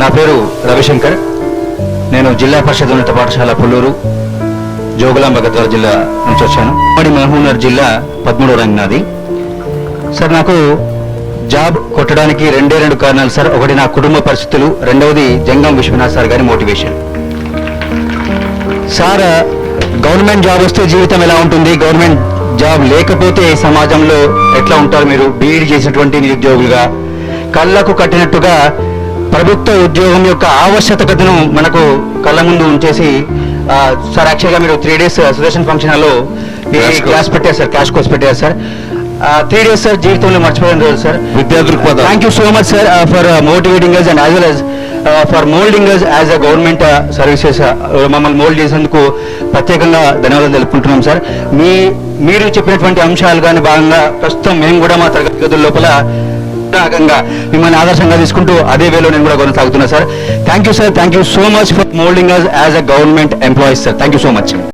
నా పేరు రవిశంకర్. నేను జిల్లా పరిషత్ ఉన్నత పాఠశాల పుల్లూరు జోగులాంబ గద్వాల జిల్లా నుంచి వచ్చాను. ఉమ్మడి మహబూబ్నగర్ జిల్లా పదమూడో రంగు నాది. సార్ నాకు జాబ్ కొట్టడానికి రెండే రెండు కారణాలు సార్. ఒకటి నా కుటుంబ పరిస్థితులు రెండవది జంగం విశ్వనాథ్ సార్ గారి మోటివేషన్. సార్ గవర్నమెంట్ జాబ్ వస్తే జీవితం ఎలా ఉంటుంది? గవర్నమెంట్ జాబ్ లేకపోతే సమాజంలో ఎట్లా ఉంటారు మీరు? బీఈడి చేసినటువంటి నిరుద్యోగులుగా కళ్ళకు కట్టినట్టుగా ప్రభుత్వ ఉద్యోగం యొక్క ఆవశ్యకతను మనకు కళ్ళ ముందు ఉంచేసి సార్ యాక్చువల్గా మీరు త్రీ డేస్ సుదర్శన్ ఫంక్షన్ హాల్లో. క్లాస్ పెట్టారు సార్ క్యాష్ కోర్స్ పెట్టారు సార్ త్రీ డేస్ సార్ జీవితంలో మర్చిపోయిన రోజు సార్ విద్యా దృక్పథం. Thank you so much sir for motivating us and as well as for moulding us as a government services మమ్మల్ని mould చేసేందుకు ప్రత్యేకంగా ధన్యవాదాలు తెలుపుకుంటున్నాం సార్ మీ మీరు చెప్పినటువంటి అంశాలు కానీ భాగంగా ప్రస్తుతం మేము కూడా మా తరగతి గదుల లోపల భాగంగా మిమ్మల్ని ఆదర్శంగా తీసుకుంటూ అదే వేలో నేను కూడా కొనసాగుతున్నా sir thank you sir thank you so much for moulding us as a government employees sir thank you so much